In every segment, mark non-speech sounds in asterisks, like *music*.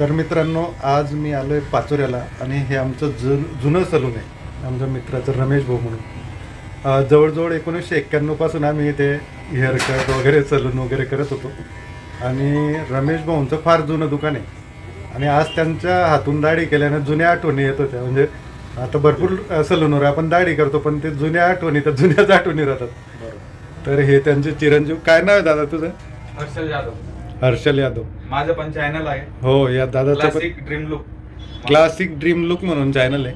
तर मित्रांनो आज मी आलो आहे पाचोऱ्याला आणि हे आमचं जुन जुनं सलून आहे. आमच्या मित्राचं रमेश भाऊ म्हणून. जवळजवळ एकोणीसशे एक्क्याण्णवपासून आम्ही इथे हेअर कट वगैरे सलून वगैरे करत होतो. आणि रमेश भाऊंचं फार जुनं दुकान आहे. आणि आज त्यांच्या हातून दाढी केल्यानं जुन्या आठवणी येत होत्या. म्हणजे आता भरपूर सलूनवर आपण दाढी करतो पण ते जुन्या आठवणी तर जुन्याच आठवणी राहतात. तर हे त्यांचे चिरंजीव काय नाव आहे दादा तुझं? हर्षल जाधव. हर्षल यादव. माझं पण चॅनल आहे. हो या दादाचं पण classic dream look classic dream look म्हणून चॅनल आहे.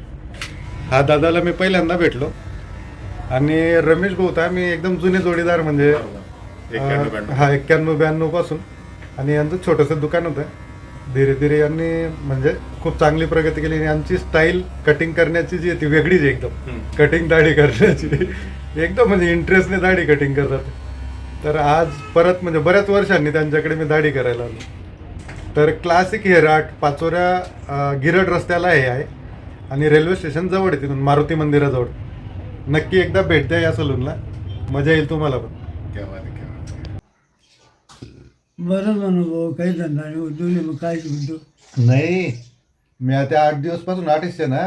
हा दादाला मी पहिल्यांदा भेटलो. आणि रमेश भाऊ होता मी एकदम जुने जोडीदार म्हणजे हा एक्क्याण्णव ब्याण्णवपासून. आणि यांचं छोटंसं दुकान होतं. धीरे धीरे यांनी म्हणजे खूप चांगली प्रगती केली. आणि यांची स्टाईल कटिंग करण्याची जी आहे ती वेगळीच आहे एकदम. कटिंग दाढी करण्याची. एकदम म्हणजे इंटरेस्टने दाढी कटिंग करतात. तर आज परत म्हणजे बऱ्याच वर्षांनी त्यांच्याकडे मी दाढी करायला आलो. तर क्लासिक हेअर आर्ट पाचोऱ्या गिरड रस्त्याला हे आहे. आणि रेल्वे स्टेशन जवळ आहे तिथून मारुती मंदिराजवळ. नक्की एकदा भेट द्या या सलूनला मजा येईल तुम्हाला पण. बरं अनुभव काही धंदा नाही उद्योग मग काय उद्योग नाही. मी आता आठ दिवसपासून आर्टिस्ट आहे ना.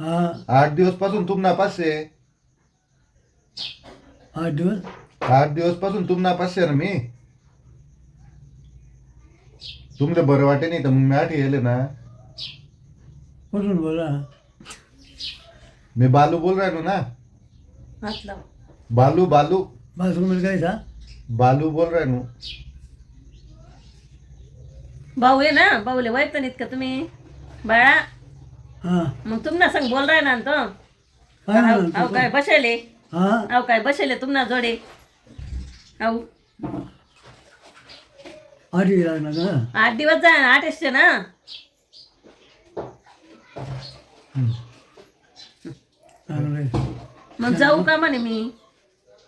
हा. आठ दिवसपासून तुम नापासशे आठ दिवस? आठ दिवसपासून तुम नापासशे ना मी. तुमले बरं वाटे नाही तर मग मी आठ गेले ना. कुठून बोला? मी बालू बोल राहिलो ना. हात लाव बालू. बालू बाथरूम काय था बालू बोल राहिलो. भाऊ आहे ना भाऊले वैत नाहीत का तुम्ही? बाळा. हा. मग तुमना संग बोल राय ना तो. काय अहो काय बसेले? हा? अहो काय बसेले तुमना जोडे? आठ लागणार का आठ दिवस जा आठ असते ना? चांगलं आहे मग जाऊ का म्हणे मी?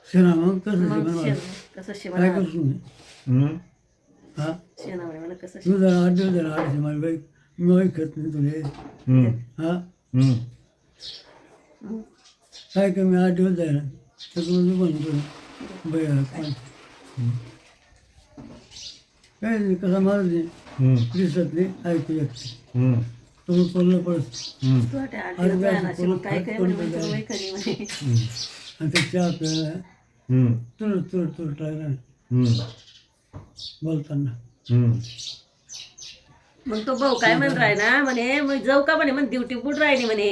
शेणा मग कसं मग शेणा शेण कसं काय शेवणा करतो मी? हम्म? हा? शेणा म्हणे मला कसं तू जरा आठ दिवस जरा आठ माझी बाई मी खात नाही तुले. हम्म. हा? हम्म. काय कमी आठ दिवस जायला तर तुला बाई काय नाही कसा. दिसत नाही ऐकू येत. तुम्ही पडत म्हणे म्हणे म्हणे आणि ते चहा प्यायला. तुरट तुरट तुरट लागला. बोलताना. मग तो भाऊ काय म्हण राय ना म्हणे मग जाऊ का म्हणे मग ड्युटी बुड राहिली म्हणे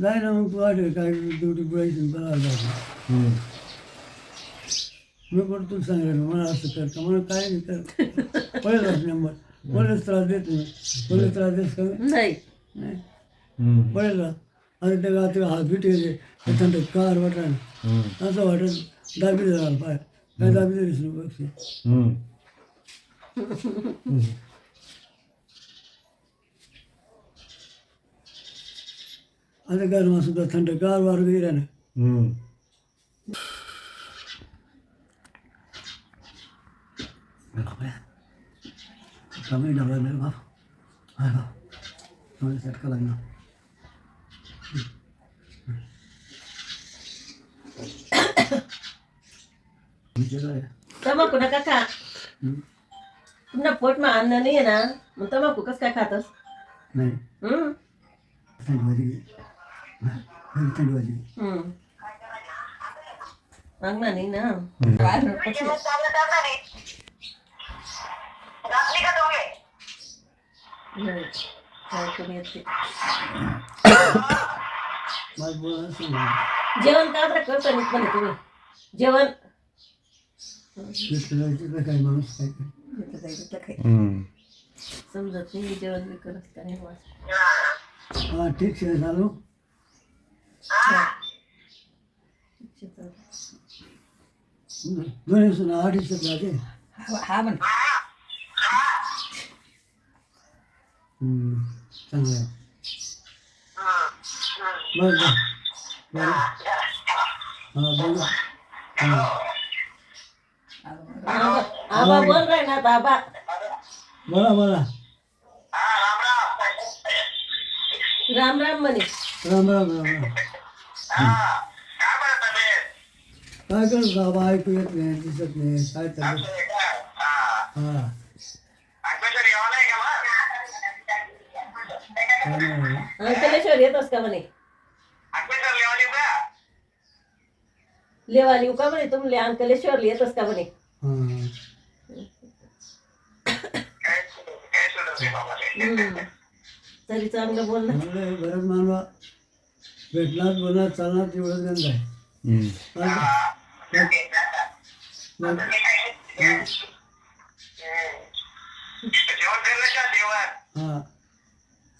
जाय ना मग तू आठ काय ड्युटी बुडायची. मी पण तू सांगेल मला असं कर का मला काय नाही कर पहिलाच नंबर पहिलेच त्रास देत नाही पहिले त्रास देत का नाही नाही हम्म. पहिला आणि त्या गावात हात बीट गेले थंड कार वाटायला हम्म. असं वाटत दाबी राहिला पाय काय दाबी दिलीस ना बघ हम्म. आता गरमा सुद्धा थंड गार वार गेला ना हम्म. कमी डबा मेरे बाप हाय बाप थोड़ी झटका लगना नीचे का है तंबाखू नका खा पुन्हा पोटमा अन्न नाही आहे ना मग तंबाखू कसं काय खातस नहीं हम्म हाँ, जेवण का बरं करता म्हणे तुम्ही जेवण काय माणूस काय काय, काय. समजत नाही जेवण बी करत का नाही. हाँ ठीक से चालू दोन्ही सुना दिवसात राहते हम्म, चांगलं बरं बरं. हां हां आबा बोल राय ना आबा बोला बोला. राम राम. म्हणे. राम राम राम राम. काय करू बाबा? ऐकू येत नाही दिसत नाही. काय चालू हां. अंकलेश्वर येतोस का म्हणे? लेवा लिहू का? म्हणे तुमले अंकलेश्वर येतोस का म्हणे? हां. तरी चांगलं बोल बरंच मानवा भेटणार बोलणार चालणार तेवढं गंध आहे. हां. हां.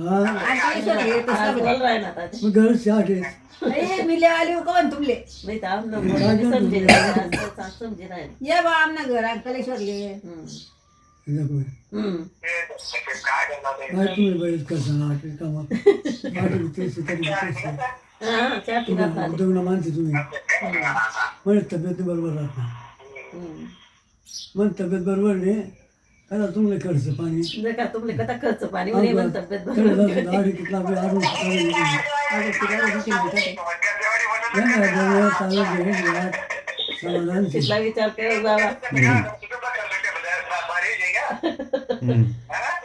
काय बरं. मिले आली कोण तुमले नाही तर समजे समजे नाही. ये बा आमना घर तुम्ही बरेच तेच मानते तुम्ही म्हणजे तब्येत बरोबर राहत नाही मग तब्येत बरोबर नाही आता तुमले खर्च पाणी. का तुमले कथा खर्च पाणी? म्हणे पण तब्येत बरोबर कितला चालू समाधान विचार कर बाबा.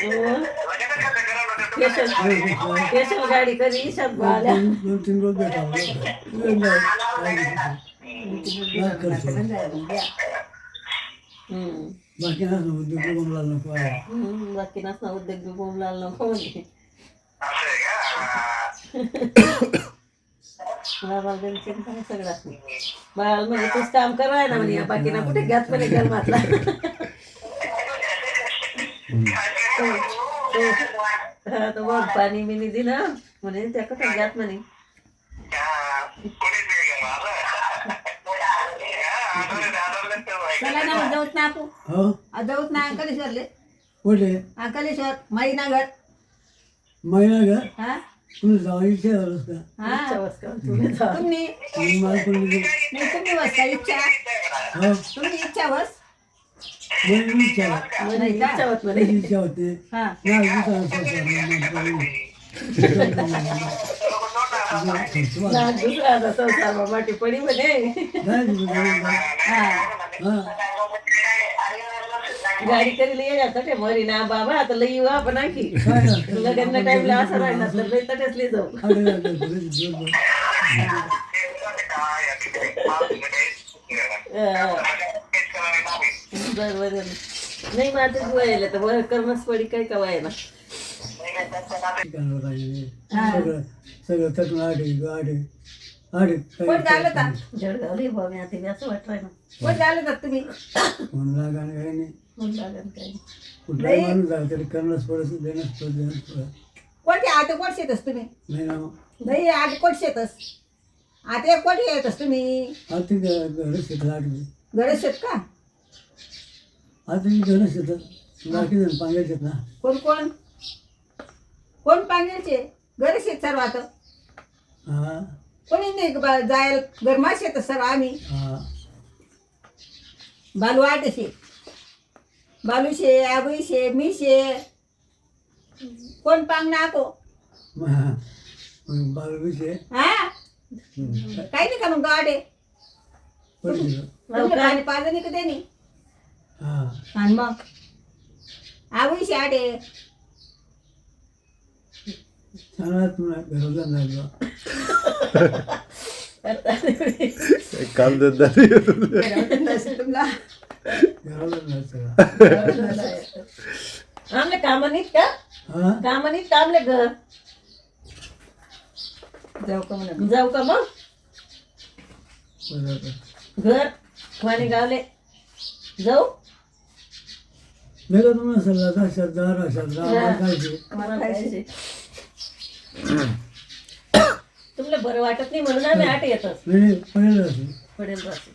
हो. स्पेशल स्पेशल गाडी ईशात आल्या. दोन दोन तीन रोज भेटावं खर्च हम्म. बाकी ना उद्योग गमला नको आहे हम्म. बाकी नसना उद्योग नको म्हणजे नाही बाळाला म्हणजे तूच काम कराय ना म्हणे बाकी ना कुठे घ्यात म्हणे गरमातला हा तर बघ पाणी बिनी दिना म्हणे त्या कुठे घ्यात म्हणे? चला ना मग जाऊत ना आपण. हो? जाऊत ना अंकलेश्वरले. कुठे? अंकलेश्वर महिनागर महिना घर हा? तुम्ही जाऊ इच्छा झालंस का हा? तुम्ही. तुम्ही? मला नाही तुम्ही बस का इच्छा. हो? तुम्ही इच्छा बस. मला इच्छा होती. म्हणे इच्छा होत म्हणे इच्छा होते. हा. नाही विचार ना दुसरा संसार बाबाटी पडी म्हणे. हा. गाडी येणार तटे मरी. ना बाबा आता लई येऊ आपण आणखी. लग्न टाइमला असं राहिला तर लई तटेच लई जाऊ. बर बर नाही मग आता वयाला तर वर कर्मच पडी काय का वयाला? सगळं सगळं थकून आडे आडे आडे कोण झालं का? जळगाव लई भाऊ मी आता असं वाटलंय ना. कोण झालं का तुम्ही? फोन लागा आणि काही नाही. म्हणून लागेल काय कुठलाही माणूस झाला तरी करणंच पडत देणंच पडत देणंच पडत कोणते आता कोण शेतस तुम्ही? नाही ना. नाही आता कोण शेतस? आता एक कोणी येतस तुम्ही? आता घरच येतात आठवी गणेश शेत का? आता मी घरच येतात बाकी जण पांगायचे ना. कोण कोण? कोण पांगेलचे गणेश शेत सर्व आता हा. कोणी नाही बा- जायला गरमाश येत सर्व आम्ही. हा बालू आटशे. बालूशे आबुईशे मीशे. कोण पांग नाको? *laughs* बालविषय हा? काही नाही का मग गाडे? पडले तुमचं पाणी पाजणी का त्यांनी? हा. आणि मग? आबुईशे आडे. घराला लागला काम धंदा आमले काम नाहीत का हा काम नाहीत का आमले घर जाऊ का म्हणा जाऊ का मग घर वाणी गावले जाऊ नाही का तुम्हाला शब्दार काय मला खायचे. तुमले बरं वाटत नाही म्हणून आम्ही आठ येतच. नाही पडेल असं. पडेल राहते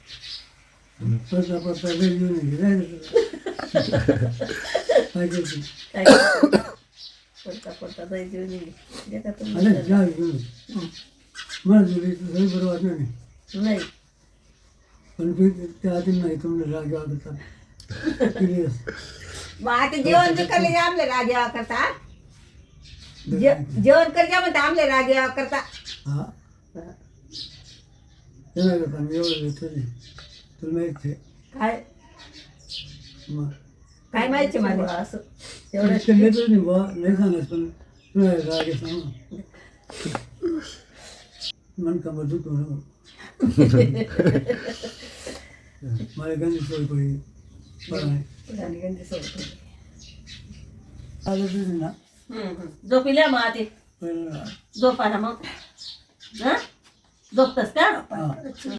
पडता काय येईल. तुम्ही. अरे घेऊन मला सगळी बरं नाही. नाही. पण ते त्या आधी नाही तुम्हाला राग वाटत सिरियस *laughs* मग आता जेवण बी करले करता जे- जेवण करजा म्हणता आमले राजा करता. हा? एवढं पण एवढं घेतो नाही तुला माहीत आहे. काय? मग? काय माहिती मला? असं. एवढं एवढं घेतो नाही बुवा. नाही सांगत पण तुला राग येतो ना मन का मधुक हो मला गंदी सोय पडली. बरं. आहे गंजी तुझी ना. झोपिल्या मग आधी? झोपायला मग? हा? झोपतस का?